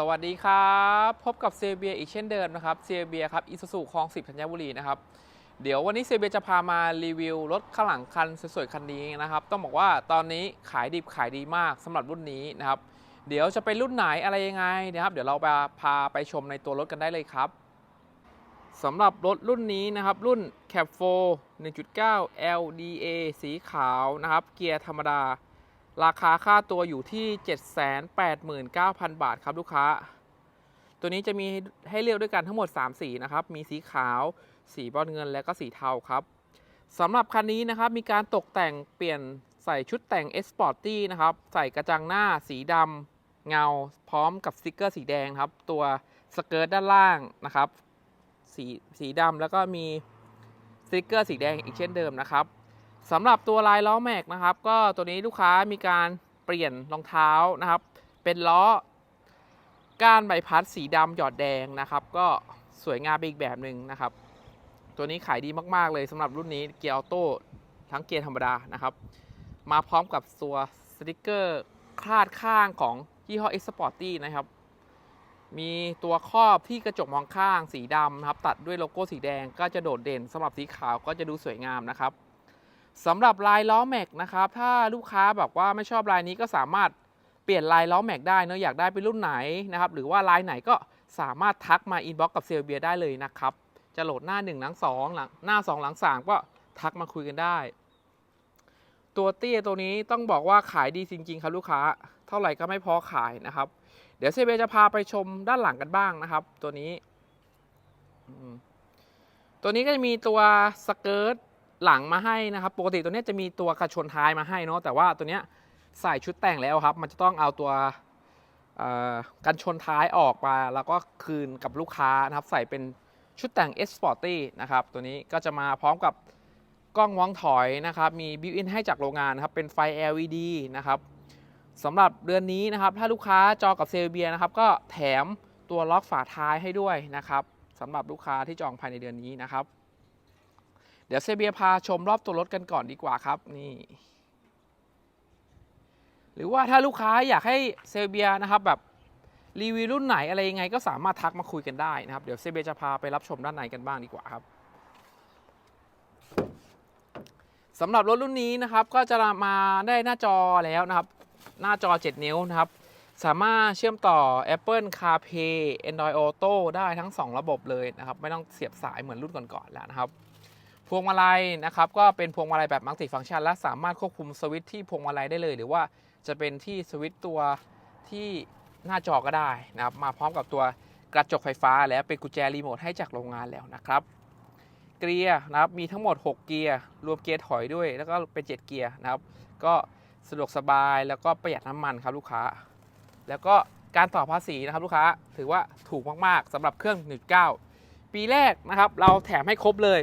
สวัสดีครับ พบกับเซเบียอีกเช่นเดิมนะครับเซเบียครับอิซูซูคลองสิบธัญบุรีนะครับเดี๋ยววันนี้เซเบียจะพามารีวิวรถข้างหลังคันสวยๆคันนี้นะครับ ต้องบอกว่าตอนนี้ขายดิบขายดีมากสำหรับรุ่นนี้นะครับ เดี๋ยวจะเป็นรุ่นไหนอะไรยังไงนะครับ เดี๋ยวเราไปพาไปชมในตัวรถกันได้เลยครับสำหรับรถรุ่นนี้นะครับ รุ่น Cap 4 1.9 LDA สีขาวนะครับ เกียร์ธรรมดา ราคาค่าตัวอยู่ที่ 789,000 บาทครับลูกค้า ตัวนี้จะมีให้เลือกด้วยกันทั้งหมด 3 สีนะครับ มีสีขาว สีบอนเงินและก็สีเทาครับสำหรับคันนี้นะครับมีการตกแต่งเปลี่ยนใส่ชุดแต่ง S Sporty นะครับ ใส่กระจังหน้าสีดำเงา พร้อมกับสติกเกอร์สีแดงครับ ตัวสเกิร์ตด้านล่างนะครับ สีสีดำแล้วก็มีสติกเกอร์สีแดงอีกเช่นเดิมนะครับ สำหรับตัวลายล้อแม็กนะครับ ก็ตัวนี้ลูกค้ามีการเปลี่ยนรองเท้านะครับ เป็นล้อก้านใบพัดสีดำหยอดแดงนะครับ ก็สวยงามไปอีกแบบหนึ่งนะครับ ตัวนี้ขายดีมากๆเลยสำหรับรุ่นนี้เกียร์ออโต้ทั้งเกียร์ธรรมดานะครับ มาพร้อมกับตัวสติกเกอร์คลาดข้างของยี่ห้อ X Sporty นะครับ มีตัวครอบที่กระจกมองข้างสีดำนะครับ ตัดด้วยโลโก้สีแดงก็จะโดดเด่นสำหรับสีขาวก็จะดูสวยงามนะครับ สำหรับลายล้อแม็กนะครับถ้าลูกค้าแบบว่าไม่ชอบลายนี้ก็สามารถเปลี่ยนลายล้อแม็กได้เนอะอยากได้เป็นรุ่นไหนนะครับหรือว่าลายไหนก็สามารถทักมาอินบ็อกกับเซลเบียได้เลยนะครับจะโหลดหน้า 1 หลัง 2 หลังหน้า 2 หลัง 3 ก็ทักมาคุยกันได้ ตัวเตี้ยตัวนี้ต้องบอกว่าขายดีจริง ๆ ครับลูกค้า เท่าไหร่ก็ไม่พอขายนะครับ เดี๋ยวเซเบียจะพาไปชมด้านหลังกันบ้างนะครับ ตัวนี้ ตัวนี้ก็จะมีตัวสเกิร์ต หลังมาให้นะครับ ปกติตัวนี้จะมีตัวกระชนท้ายมาให้เนาะแต่ว่าตัวนี้ใส่ชุดแต่งแล้วครับ มันจะต้องเอาตัวกันชนท้ายออกมา แล้วก็คืนกับลูกค้านะครับ ใส่เป็นชุดแต่ง S Sporty นะครับ ตัวนี้ก็จะมาพร้อมกับกล้องมองถอยนะครับ มีบิวอินให้จากโรงงานนะครับ เป็นไฟ LED นะครับสำหรับเดือนนี้นะครับ ถ้าลูกค้าจองกับเซลเบียนะครับ ก็แถมตัวล็อกฝาท้ายให้ด้วยนะครับสำหรับลูกค้าที่จองภายในเดือนนี้นะครับ เดี๋ยวเซเบียพาชมรอบตัวรถกันก่อนดีกว่าครับนี่ หรือว่าถ้าลูกค้าอยากให้เซเบียนะครับแบบรีวิวรุ่นไหนอะไรยังไง ก็สามารถทักมาคุยกันได้นะครับ เดี๋ยวเซเบียจะพาไปรับชมด้านในกันบ้างดีกว่าครับสำหรับรถรุ่นนี้นะครับก็จะมาได้หน้าจอแล้วนะครับ หน้าจอ 7 นิ้วนะครับ สามารถเชื่อมต่อ Apple CarPlay Android Auto ได้ทั้ง 2 ระบบเลยนะครับ ไม่ต้องเสียบสายเหมือนรุ่นก่อนๆแล้วนะครับ พวงมาลัยนะครับก็เป็นพวงมาลัยแบบมัลติฟังก์ชันและสามารถควบคุมสวิตช์ที่พวงมาลัยได้เลย หรือว่าจะเป็นที่สวิตช์ตัวที่หน้าจอก็ได้นะครับมาพร้อมกับตัวกระจกไฟฟ้าและเป็นกุญแจรีโมทให้จากโรงงานแล้วนะครับ เกียร์นะครับมีทั้งหมด 6 เกียร์รวมเกียร์ถอยด้วย แล้วก็เป็น 7 เกียร์นะครับ ก็สะดวกสบายแล้วก็ประหยัดน้ำมันครับลูกค้า แล้วก็การต่อภาษีนะครับลูกค้าถือว่าถูกมากๆสำหรับเครื่อง 19 ปีแรกนะครับ เราแถมให้ครบเลย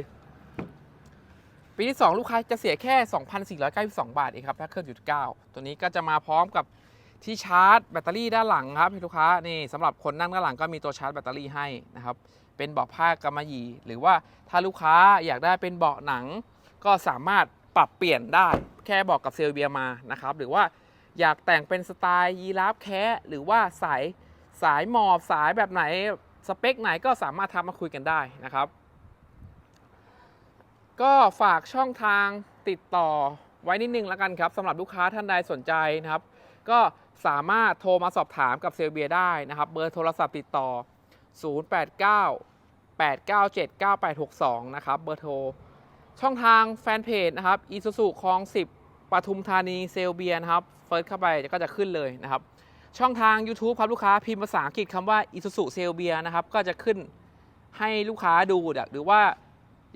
ปีที่ 2 ลูกค้าจะเสียแค่ 2,492 บาทเองครับ ถ้าเครื่องจุด9ตัวนี้ก็จะมาพร้อมกับที่ชาร์จแบตเตอรี่ด้านหลังครับลูกค้านี่สำหรับคนนั่งด้านหลังก็มีตัวชาร์จแบตเตอรี่ให้นะครับเป็นเบาะผ้ากำมะหยี่ หรือว่าถ้าลูกค้าอยากได้เป็นเบาะหนัง ก็สามารถปรับเปลี่ยนได้แค่บอกกับเซลเบียมานะครับหรือว่าอยากแต่งเป็นสไตล์ยีราฟแคะหรือว่าสายสายหมอบสายแบบไหนสเปคไหนก็สามารถทำมาคุยกันได้นะครับ ก็ฝากช่องทางติดต่อไว้นิดนึงแล้วกันครับสำหรับลูกค้าท่านใดสนใจนะครับ ก็สามารถโทรมาสอบถามกับเซลเบียได้นะครับ เบอร์โทรศัพท์ติดต่อ 089 897 9862 นะครับ เบอร์โทร ช่องทางแฟนเพจนะครับอีซูซูคลอง 10ปทุมธานีเซลเบียนะครับ เฟิร์สเข้าไปก็จะขึ้นเลยนะครับ ช่องทาง YouTube ครับลูกค้าพิมพ์ภาษาอังกฤษคำว่าอีซูซูเซลเบียนะครับ ก็จะขึ้นให้ลูกค้าดูหรือว่า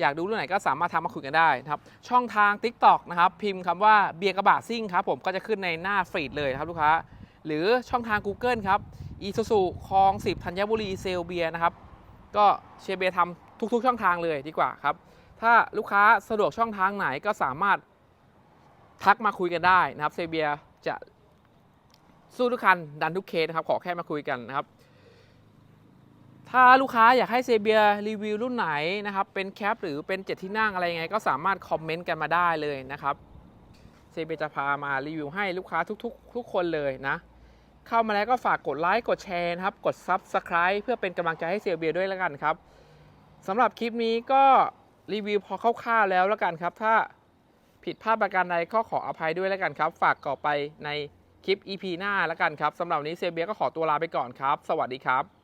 อยากดูรุ่นไหนก็สามารถทำมาคุยกันได้นะครับ ช่องทาง TikTok นะครับ พิมพ์คำว่าเบียร์กระบะซิ่งครับผมก็จะขึ้นในหน้าฟีดเลยนะครับลูกค้า หรือช่องทาง Google ครับอีซูซูคลอง10ธัญบุรีเซลเบียนะครับ ก็เชยร์เบียร์ทำทุกๆ ช่องทางเลยดีกว่าครับ ถ้าลูกค้าสะดวกช่องทางไหนก็สามารถทักมาคุยกันได้นะครับเซเบียจะสู้ทุกคันดันทุกเคสนะครับ ขอแค่มาคุยกันนะครับ ถ้าลูกค้าอยากให้เซเบียรีวิวรุ่นไหนนะครับ เป็นแคปหรือเป็นเจ็ดที่นั่งอะไรยังไง ก็สามารถคอมเมนต์กันมาได้เลยนะครับเซเบียจะพามารีวิวให้ลูกค้าทุกๆ ทุกคนเลยนะ เข้ามาแล้วก็ฝากกดไลค์กดแชร์ครับ กด Subscribe เพื่อเป็นกำลังใจให้เซเบียด้วยแล้วกันครับสำหรับคลิปนี้ก็รีวิวพอคร่าวๆแล้วแล้วกันครับ ถ้าผิดพลาดประการใดก็ขออภัยด้วยแล้วกันครับ ฝากต่อไปในคลิป EP หน้าแล้วกันครับสำหรับนี้เซเบียก็ขอตัวลาไปก่อนครับ สวัสดีครับ